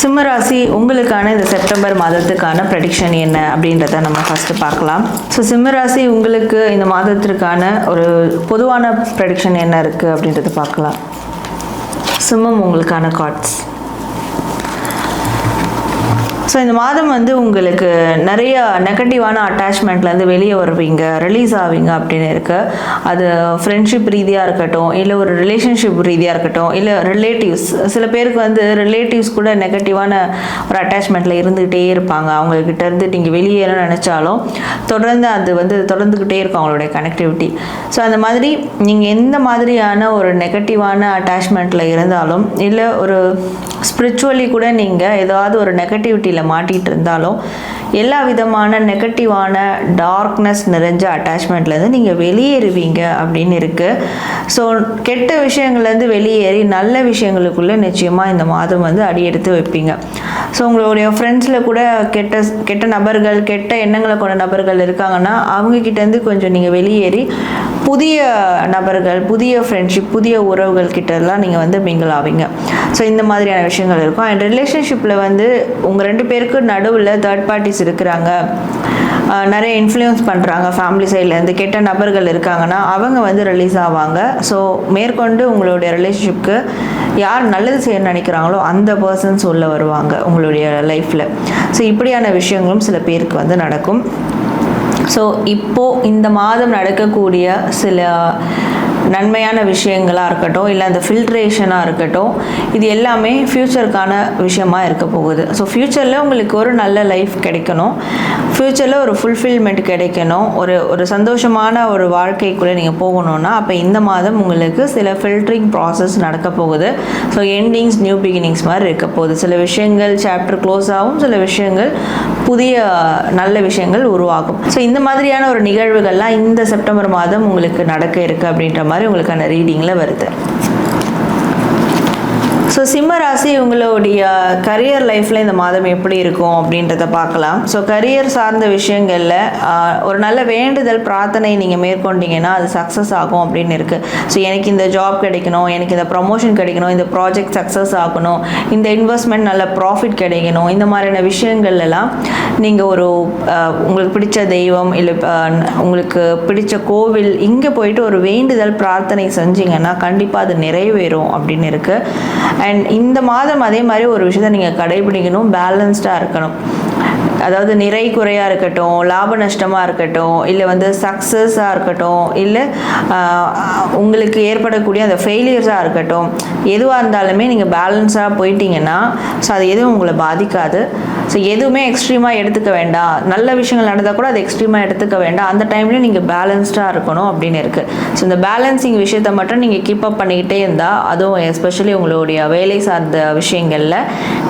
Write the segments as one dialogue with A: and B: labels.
A: சிம்மராசி உங்களுக்கான இந்த செப்டம்பர் மாதத்துக்கான ப்ரெடிக்ஷன் என்ன அப்படின்றத நம்ம ஃபஸ்ட்டு பார்க்கலாம். ஸோ சிம்மராசி உங்களுக்கு இந்த மாதத்திற்கான ஒரு பொதுவான ப்ரெடிக்ஷன் என்ன இருக்குது அப்படின்றத பார்க்கலாம். சிம்மம் உங்களுக்கான கார்ட்ஸ் ஸோ இந்த மாதம் வந்து உங்களுக்கு நிறைய நெகட்டிவான அட்டாச்மெண்ட்லேருந்து வெளியே வருவீங்க ரிலீஸ் ஆவீங்க அப்படின்னு இருக்கு. அது ஃப்ரெண்ட்ஷிப் ரீதியாக இருக்கட்டும் இல்லை ஒரு ரிலேஷன்ஷிப் ரீதியாக இருக்கட்டும் இல்லை ரிலேட்டிவ்ஸ் சில பேருக்கு வந்து ரிலேட்டிவ்ஸ் கூட நெகட்டிவான ஒரு அட்டாச்மெண்ட்டில் இருந்துகிட்டே இருப்பாங்க. அவங்கக்கிட்ட இருந்து நீங்கள் வெளியேற நினச்சாலும் தொடர்ந்து அது வந்து தொடர்ந்துக்கிட்டே இருக்கும் அவங்களுடைய கனெக்டிவிட்டி ஸோ அந்த மாதிரி நீங்கள் எந்த மாதிரியான ஒரு நெகட்டிவான அட்டாச்மெண்ட்டில் இருந்தாலும் இல்லை ஒரு ஸ்பிரிச்சுவலி கூட நீங்கள் ஏதாவது ஒரு நெகட்டிவிட்டி நெகட்டிவிட்டியில் மாட்டிகிட்டு இருந்தாலும் எல்லா விதமான நெகட்டிவான டார்க்னஸ் நிறைஞ்ச அட்டாச்மெண்ட்லேருந்து நீங்கள் வெளியேறுவீங்க அப்படின்னு இருக்குது ஸோ கெட்ட விஷயங்கள்லேருந்து வெளியேறி நல்ல விஷயங்களுக்குள்ளே நிச்சயமாக இந்த மாதம் வந்து அடியெடுத்து வைப்பீங்க. ஸோ உங்களுடைய ஃப்ரெண்ட்ஸில் கூட கெட்ட கெட்ட நபர்கள் கெட்ட எண்ணங்களை கொண்ட நபர்கள் இருக்காங்கன்னா அவங்கக்கிட்டேருந்து கொஞ்சம் நீங்கள் வெளியேறி புதிய நபர்கள் புதிய ஃப்ரெண்ட்ஷிப் புதிய உறவுகள் கிட்டலாம் நீங்கள் வந்து மிங்கிள் ஆவீங்க. ஸோ இந்த மாதிரியான விஷயங்கள் இருக்கும். அண்ட் ரிலேஷன்ஷிப்பில் வந்து உங்கள் ரெண்டு பேருக்கு நடுவில் தேர்ட் பார்ட்டிஸ் இருக்கிறாங்க. நிறைய இன்ஃப்ளூயன்ஸ் பண்ணுறாங்க ஃபேமிலி சைட்லேருந்து கெட்ட நபர்கள் இருக்காங்கன்னா அவங்க வந்து ரிலீஸ் ஆவாங்க. ஸோ மேற்கொண்டு உங்களுடைய ரிலேஷன்ஷிப்க்கு யார் நல்லது செய்ய நினைக்கிறாங்களோ அந்த பர்சன்ஸ் உள்ள வருவாங்க உங்களுடைய லைஃப்பில் ஸோ இப்படியான விஷயங்களும் சில பேருக்கு வந்து நடக்கும். ஸோ இப்போது இந்த மாதம் நடக்கக்கூடிய சில நன்மையான விஷயங்களாக இருக்கட்டும் இல்லை அந்த ஃபில்ட்ரேஷனாக இருக்கட்டும் இது எல்லாமே ஃப்யூச்சருக்கான விஷயமாக இருக்க போகுது. ஸோ ஃப்யூச்சரில் உங்களுக்கு ஒரு நல்ல லைஃப் கிடைக்கணும். ஃப்யூச்சரில் ஒரு ஃபுல்ஃபில்மெண்ட் கிடைக்கணும். ஒரு ஒரு சந்தோஷமான ஒரு வாழ்க்கைக்குள்ளே நீங்கள் போகணுன்னா அப்போ இந்த மாதம் உங்களுக்கு சில ஃபில்ட்ரிங் ப்ராசஸ் நடக்க போகுது. ஸோ எண்டிங்ஸ் நியூ பிகினிங்ஸ் மாதிரி இருக்க போகுது. சில விஷயங்கள் சாப்டர் க்ளோஸ் ஆகும் சில விஷயங்கள் புதிய நல்ல விஷயங்கள் உருவாகும். ஸோ இந்த மாதிரியான ஒரு நிகழ்வுகள்லாம் இந்த செப்டம்பர் மாதம் உங்களுக்கு நடக்க இருக்குது அப்படின்ற மாதிரி உங்களுக்கான ரீடிங்கில் வருது. ஸோ சிம்ம ராசி உங்களுடைய கரியர் லைஃப்பில் இந்த மாதம் எப்படி இருக்கும் அப்படின்றத பார்க்கலாம். ஸோ கரியர் சார்ந்த விஷயங்களில் ஒரு நல்ல வேண்டுதல் பிரார்த்தனை நீங்கள் மேற்கொண்டீங்கன்னா அது சக்ஸஸ் ஆகும் அப்படின்னு இருக்குது ஸோ எனக்கு இந்த ஜாப் கிடைக்கணும் எனக்கு இந்த ப்ரமோஷன் கிடைக்கணும் இந்த ப்ராஜெக்ட் சக்ஸஸ் ஆகணும் இந்த இன்வெஸ்ட்மெண்ட் நல்ல ப்ராஃபிட் கிடைக்கணும் இந்த மாதிரியான விஷயங்கள்லாம் நீங்கள் ஒரு உங்களுக்கு பிடிச்ச தெய்வம் இல்லை உங்களுக்கு பிடிச்ச கோவில் இங்கே போயிட்டு ஒரு வேண்டுதல் பிரார்த்தனை செஞ்சீங்கன்னா கண்டிப்பாக அது நிறைவேறும் அப்படின்னு இருக்குது அண்ட் இந்த மாதம் அதே மாதிரி ஒரு விஷயத்த நீங்கள் கடைபிடிக்கணும் பேலன்ஸ்டாக இருக்கணும். அதாவது நிறை குறையாக இருக்கட்டும் லாப நஷ்டமாக இருக்கட்டும் இல்லை வந்து சக்ஸஸாக இருக்கட்டும் இல்லை உங்களுக்கு ஏற்படக்கூடிய அந்த ஃபெயிலியர்ஸாக இருக்கட்டும் எதுவாக இருந்தாலுமே நீங்கள் பேலன்ஸாக போயிட்டீங்கன்னா ஸோ அது எதுவும் உங்களை பாதிக்காது. ஸோ எதுவுமே எக்ஸ்ட்ரீமாக எடுத்துக்க வேண்டாம். நல்ல விஷயங்கள் நடந்தால் கூட அது எக்ஸ்ட்ரீமாக எடுத்துக்க வேண்டாம். அந்த டைம்லேயும் நீங்கள் பேலன்ஸ்டாக இருக்கணும் அப்படின்னு இருக்குது ஸோ இந்த பேலன்சிங் விஷயத்தை மட்டும் நீங்கள் கீப் அப் பண்ணிக்கிட்டே இருந்தால் அதுவும் எஸ்பெஷலி உங்களுடைய வேலை சார்ந்த விஷயங்களில்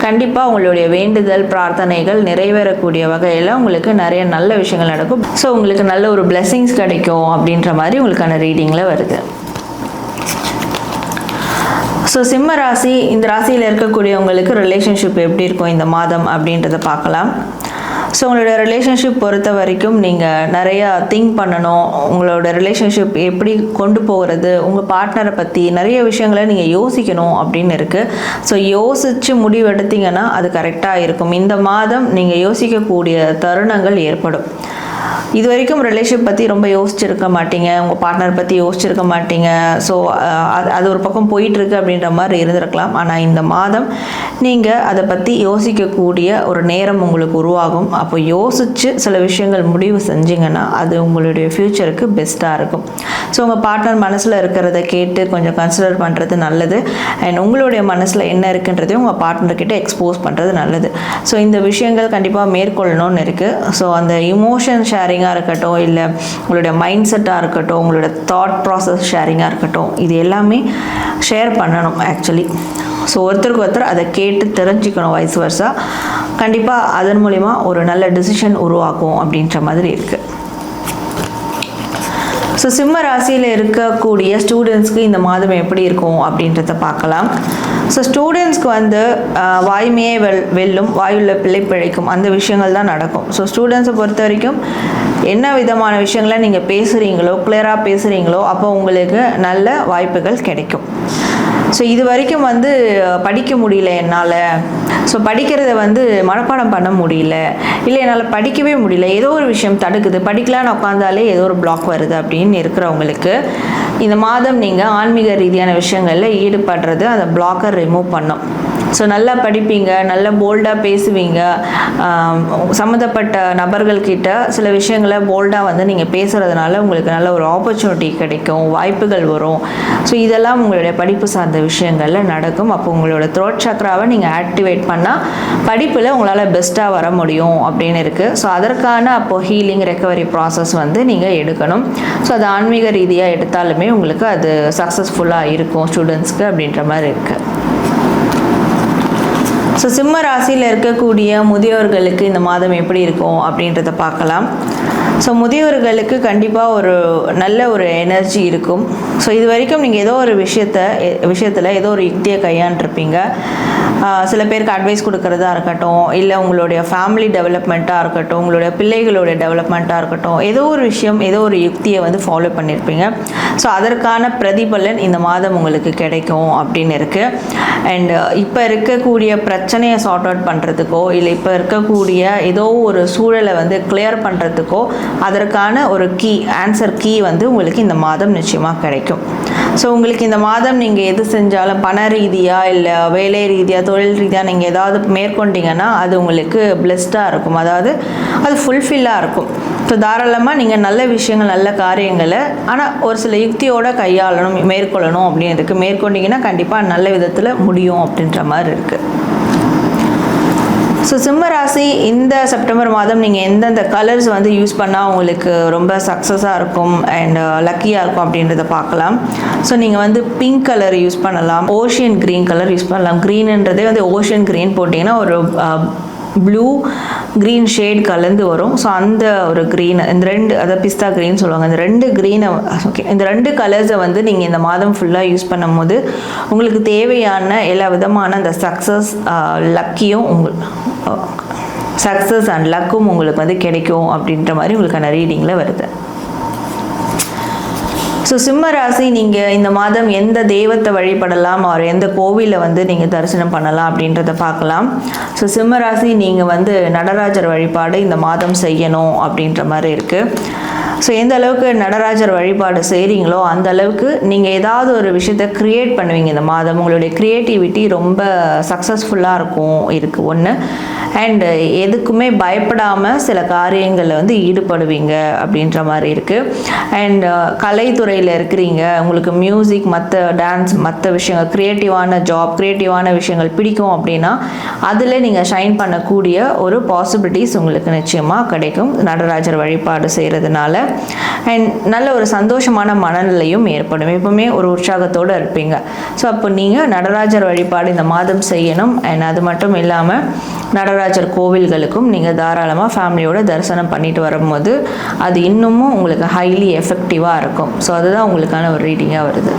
A: கண்டிப்பாக உங்களுடைய வேண்டுதல் பிரார்த்தனைகள் நிறைவேறக்கூடிய வகையில் உங்களுக்கு நிறைய நல்ல விஷயங்கள் நடக்கும். ஸோ உங்களுக்கு நல்ல ஒரு blessings கிடைக்கும் அப்படின்ற மாதிரி உங்களுக்கான ரீடிங்கில் வருது. ஸோ சிம்ம ராசி இந்த ராசியில் இருக்கக்கூடியவங்களுக்கு ரிலேஷன்ஷிப் எப்படி இருக்கும்? இந்த மாதம் அப்படின்றத பார்க்கலாம். ஸோ உங்களோட ரிலேஷன்ஷிப் பொறுத்த வரைக்கும் நீங்கள் நிறையா திங்க் பண்ணணும். உங்களோட ரிலேஷன்ஷிப் எப்படி கொண்டு போகிறது? உங்கள் பார்ட்னரை பற்றி நிறைய விஷயங்களை நீங்கள் யோசிக்கணும் அப்படின்னு இருக்குது ஸோ யோசித்து முடிவெடுத்தீங்கன்னா அது கரெக்டாக இருக்கும். இந்த மாதம் நீங்கள் யோசிக்கக்கூடிய தருணங்கள் ஏற்படும். இது வரைக்கும் ரிலேஷன் பற்றி ரொம்ப யோசிச்சிருக்க மாட்டீங்க. உங்கள் பார்ட்னர் பற்றி யோசிச்சிருக்க மாட்டீங்க. ஸோ அது அது ஒரு பக்கம் போயிட்டுருக்கு அப்படின்ற மாதிரி இருந்திருக்கலாம். ஆனால் இந்த மாதம் நீங்கள் அதை பற்றி யோசிக்கக்கூடிய ஒரு நேரம் உங்களுக்கு உருவாகும். அப்போ யோசித்து சில விஷயங்கள் முடிவு செஞ்சிங்கன்னா அது உங்களுடைய ஃப்யூச்சருக்கு பெஸ்ட்டாக இருக்கும். ஸோ உங்கள் பார்ட்னர் மனசில் இருக்கிறத கேட்டு கொஞ்சம் கன்சிடர் பண்ணுறது நல்லது. அண்ட் உங்களுடைய மனசில் என்ன இருக்குன்றதையும் உங்கள் பார்ட்னர்கிட்ட எக்ஸ்போஸ் பண்ணுறது நல்லது. ஸோ இந்த விஷயங்கள் கண்டிப்பாக மேற்கொள்ளணும்னு இருக்குது ஸோ அந்த இமோஷன் ஷேரிங்காக இருக்கட்டும் இல்லை உங்களுடைய மைண்ட் செட்டாக இருக்கட்டும் உங்களோட தாட் ப்ராசஸ் ஷேரிங்காக இருக்கட்டும் இது எல்லாமே ஷேர் பண்ணணும் ஆக்சுவலி ஸோ ஒருத்தருக்கு ஒருத்தர் அதை கேட்டு தெரிஞ்சுக்கணும் வயசு வருஷா கண்டிப்பாக அதன் மூலிமா ஒரு நல்ல டிசிஷன் உருவாக்கும் அப்படின்ற மாதிரி இருக்குது ஸோ சிம்ம ராசியில் இருக்கக்கூடிய ஸ்டூடெண்ட்ஸ்க்கு இந்த மாதம் எப்படி இருக்கும் அப்படின்றத பார்க்கலாம். ஸோ ஸ்டூடெண்ட்ஸ்க்கு வந்து வாய்மையே வெல் வெல்லும் வாயுள்ள பிள்ளை பிழைக்கும் அந்த விஷயங்கள் தான் நடக்கும். ஸோ ஸ்டூடெண்ட்ஸை பொறுத்த வரைக்கும் என்ன விதமான விஷயங்களை நீங்கள் பேசுகிறீங்களோ கிளியராக பேசுகிறீங்களோ அப்போ உங்களுக்கு நல்ல வாய்ப்புகள் கிடைக்கும். ஸோ இது வரைக்கும் வந்து படிக்க முடியல என்னால். ஸோ படிக்கிறத வந்து மனப்பாடம் பண்ண முடியல. இல்லை என்னால் படிக்கவே முடியல. ஏதோ ஒரு விஷயம் தடுக்குது. படிக்கலான்னு உட்காந்தாலே ஏதோ ஒரு பிளாக் வருது அப்படின்னு இருக்கிறவங்களுக்கு இந்த மாதம் நீங்கள் ஆன்மீக ரீதியான விஷயங்களில் ஈடுபடுறது அந்த பிளாக்கை ரிமூவ் பண்ணும் ஸோ நல்லா படிப்பீங்க நல்லா போல்டாக பேசுவீங்க. சம்மந்தப்பட்ட நபர்கள்கிட்ட சில விஷயங்களை போல்டாக வந்து நீங்கள் பேசுகிறதுனால உங்களுக்கு நல்ல ஒரு ஆப்பர்ச்சுனிட்டி கிடைக்கும் வாய்ப்புகள் வரும். ஸோ இதெல்லாம் உங்களுடைய படிப்பு சார்ந்த விஷயங்களில் நடக்கும். அப்போ உங்களோட த்ரோட் சக்ராவை நீங்கள் ஆக்டிவேட் பண்ணால் படிப்பில் உங்களால் பெஸ்ட்டாக வர முடியும் அப்படின்னு இருக்குது ஸோ அதற்கான அப்போது ஹீலிங் ரெக்கவரி ப்ராசஸ் வந்து நீங்கள் எடுக்கணும். ஸோ அது ஆன்மீக ரீதியாக எடுத்தாலுமே உங்களுக்கு அது சக்ஸஸ்ஃபுல்லாக இருக்கும் ஸ்டூடெண்ட்ஸ்க்கு அப்படின்ற மாதிரி இருக்குது ஸோ சிம்ம ராசியில் இருக்கக்கூடிய முதியோர்களுக்கு இந்த மாதம் எப்படி இருக்கும் அப்படின்றத பார்க்கலாம். ஸோ முதியோர்களுக்கு கண்டிப்பாக ஒரு நல்ல ஒரு எனர்ஜி இருக்கும். ஸோ இது வரைக்கும் நீங்கள் ஏதோ ஒரு விஷயத்த விஷயத்தில் ஏதோ ஒரு யுக்தியை கையாண்டிருப்பீங்க. சில பேருக்கு அட்வைஸ் கொடுக்கறதா இருக்கட்டும் இல்லை உங்களுடைய ஃபேமிலி டெவலப்மெண்ட்டாக இருக்கட்டும் உங்களுடைய பிள்ளைகளுடைய டெவலப்மெண்ட்டாக இருக்கட்டும் ஏதோ ஒரு விஷயம் ஏதோ ஒரு யுக்தியை வந்து ஃபாலோ பண்ணியிருப்பீங்க ஸோ அதற்கான பிரதிபலன் இந்த மாதம் உங்களுக்கு கிடைக்கும் அப்படின்னு இருக்குது அண்ட் இப்போ இருக்கக்கூடிய பிரச்சனையை சார்ட் அவுட் பண்ணுறதுக்கோ இல்லை இப்போ இருக்கக்கூடிய ஏதோ ஒரு சூழலை வந்து கிளியர் பண்ணுறதுக்கோ அதற்கான ஒரு கீ ஆன்சர் கீ வந்து உங்களுக்கு இந்த மாதம் நிச்சயமாக கிடைக்கும். ஸோ உங்களுக்கு இந்த மாதம் நீங்கள் எது செஞ்சாலும் பண ரீதியாக இல்லை வேலை ரீதியாக தொழில் ரீதியாக நீங்கள் ஏதாவது மேற்கொண்டீங்கன்னா அது உங்களுக்கு பிளெஸ்டாக இருக்கும். அதாவது அது ஃபுல்ஃபில்லாக இருக்கும். ஸோ தாராளமாக நீங்கள் நல்ல விஷயங்கள் நல்ல காரியங்களை ஆனால் ஒரு சில யுக்தியோடு கையாளணும் மேற்கொள்ளணும் அப்படின்றதுக்கு மேற்கொண்டிங்கன்னா மேற்கொண்டீங்கன்னா கண்டிப்பாக நல்ல விதத்தில் முடியும் அப்படின்ற மாதிரி இருக்குது ஸோ சிம்ம ராசி இந்த செப்டம்பர் மாதம் நீங்கள் எந்தெந்த கலர்ஸ் வந்து யூஸ் பண்ணால் உங்களுக்கு ரொம்ப சக்ஸஸாக இருக்கும் அண்ட் லக்கியாக uh, இருக்கும் அப்படின்றத பார்க்கலாம். ஸோ நீங்கள் வந்து பிங்க் கலர் யூஸ் பண்ணலாம் ஓஷியன் க்ரீன் கலர் யூஸ் பண்ணலாம். க்ரீனுன்றதே வந்து ஓஷியன் க்ரீன் போட்டிங்கன்னா ஒரு uh, ப்ளூ க்ரீன் ஷேட் கலந்து வரும். ஸோ அந்த ஒரு க்ரீன் இந்த ரெண்டு அதாவது பிஸ்தா க்ரீன் சொல்லுவாங்க. இந்த ரெண்டு க்ரீனை ஓகே இந்த ரெண்டு கலர்ஸை வந்து நீங்கள் இந்த மாதம் ஃபுல்லாக யூஸ் பண்ணும்போது உங்களுக்கு தேவையான எல்லா விதமான அந்த சக்ஸஸ் லக்கியும் உங்கள் சக்ஸஸ் அண்ட் லக்கும் உங்களுக்கு வந்து கிடைக்கும் அப்படின்ற மாதிரி உங்களுக்கான ரீடிங்கில் வருது. ஸோ சிம்ம ராசி நீங்கள் இந்த மாதம் எந்த தெய்வத்தை வழிபடலாம்? அவர் எந்த கோவிலில் வந்து நீங்கள் தரிசனம் பண்ணலாம் அப்படின்றத பார்க்கலாம். ஸோ சிம்ம ராசி நீங்கள் வந்து நடராஜர் வழிபாடு இந்த மாதம் செய்யணும் அப்படின்ற மாதிரி இருக்குது ஸோ எந்த அளவுக்கு நடராஜர் வழிபாடு செய்கிறீங்களோ அந்த அளவுக்கு நீங்கள் ஏதாவது ஒரு விஷயத்தை க்ரியேட் பண்ணுவீங்க. இந்த மாதம் உங்களுடைய க்ரியேட்டிவிட்டி ரொம்ப சக்ஸஸ்ஃபுல்லாக இருக்கும் இருக்குது ஒன்று அண்டு எதுக்குமே பயப்படாமல் சில காரியங்களில் வந்து ஈடுபடுவீங்க அப்படின்ற மாதிரி இருக்குது அண்ட் uh, கலைத்துறையில் இருக்கிறீங்க. உங்களுக்கு மியூசிக் மற்ற டான்ஸ் மற்ற விஷயங்கள் க்ரியேட்டிவான ஜாப் க்ரியேட்டிவான விஷயங்கள் பிடிக்கும் அப்படின்னா அதில் நீங்கள் ஷைன் பண்ணக்கூடிய ஒரு பாசிபிலிட்டிஸ் உங்களுக்கு நிச்சயமாக கிடைக்கும். நடராஜர் வழிபாடு செய்கிறதுனால அண்ட் நல்ல ஒரு சந்தோஷமான மனநிலையும் ஏற்படும். எப்பவுமே ஒரு உற்சாகத்தோடு இருப்பீங்க. ஸோ அப்போ நீங்கள் நடராஜர் வழிபாடு இந்த மாதம் செய்யணும். அண்ட் அது மட்டும் இல்லாமல் நடராஜர் கோவில்களுக்கும் நீங்கள் தாராளமாக ஃபேமிலியோட தரிசனம் பண்ணிட்டு வரும்போது அது இன்னமும் உங்களுக்கு ஹைலி எஃபெக்டிவாக இருக்கும். ஸோ அதுதான் உங்களுக்கான ஒரு ரீடிங்காக வருது.